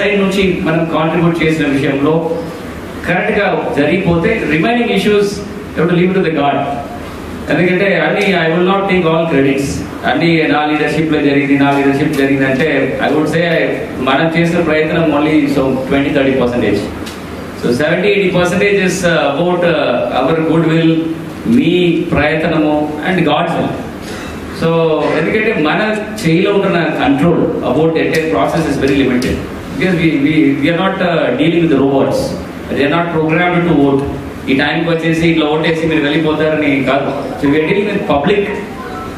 Side నుంచి మనం contribute చేసిన విషయంలో కరెక్ట్గా జరిగిపోతే remaining issues to leave to the God ఎందుకంటే అన్ని I will not take all credits అన్ని నా లీడర్షిప్లో జరిగింది నా లీడర్షిప్ జరిగింది అంటే ఐ వుడ్ సే మనం చేసిన ప్రయత్నం only so twenty thirty percentage so seventy eighty percentage is about our good will మీ ప్రయత్నము అండ్ గాడ్స్ విల్ సో ఎందుకంటే మన చేయిలో ఉంటున్న control about entire process is very limited because we, we, we because we are not dealing with robots. They are not programmed to vote. ఈ టైంకి వచ్చేసి ఇట్లా ఓటేసి మీరు వెళ్ళిపోతారని కాదు so we are dealing with public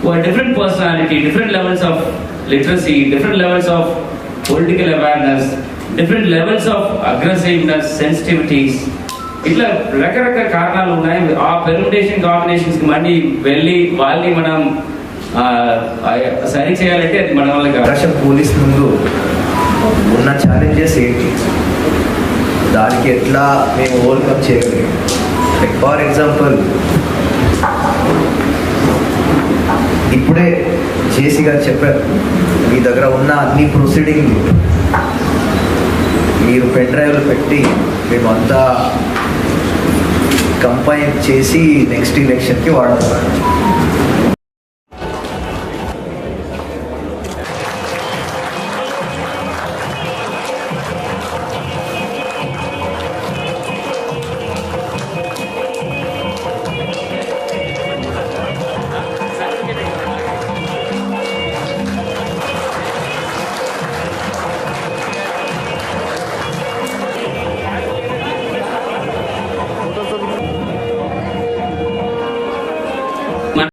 are different personality different levels of literacy different levels of political awareness different levels of aggressiveness sensitivities ఇట్లా రకరకాల కారణాలు ఉన్నాయి ఆ పెర్మిటేషన్ కాంబినేషన్స్కి మళ్ళీ వెళ్ళి వాళ్ళని మనం సరి చేయాలంటే అది మన వల్ల కాదు పోలీస్ ముందు ఉన్న ఛాలెంజెస్ ఏంటి? దానికి ఎట్లా మేము ఓవర్కమ్ చేయగలిగాం లైక్ ఫర్ ఎగ్జాంపుల్ ఇప్పుడే జేసీ గారు చెప్పారు మీ దగ్గర ఉన్న అన్ని ప్రొసీడింగ్ మీరు పెన్ డ్రైవ్లు పెట్టి మేమంతా కంపైన్ చేసి నెక్స్ట్ ఎలక్షన్కి వాడుతున్నారు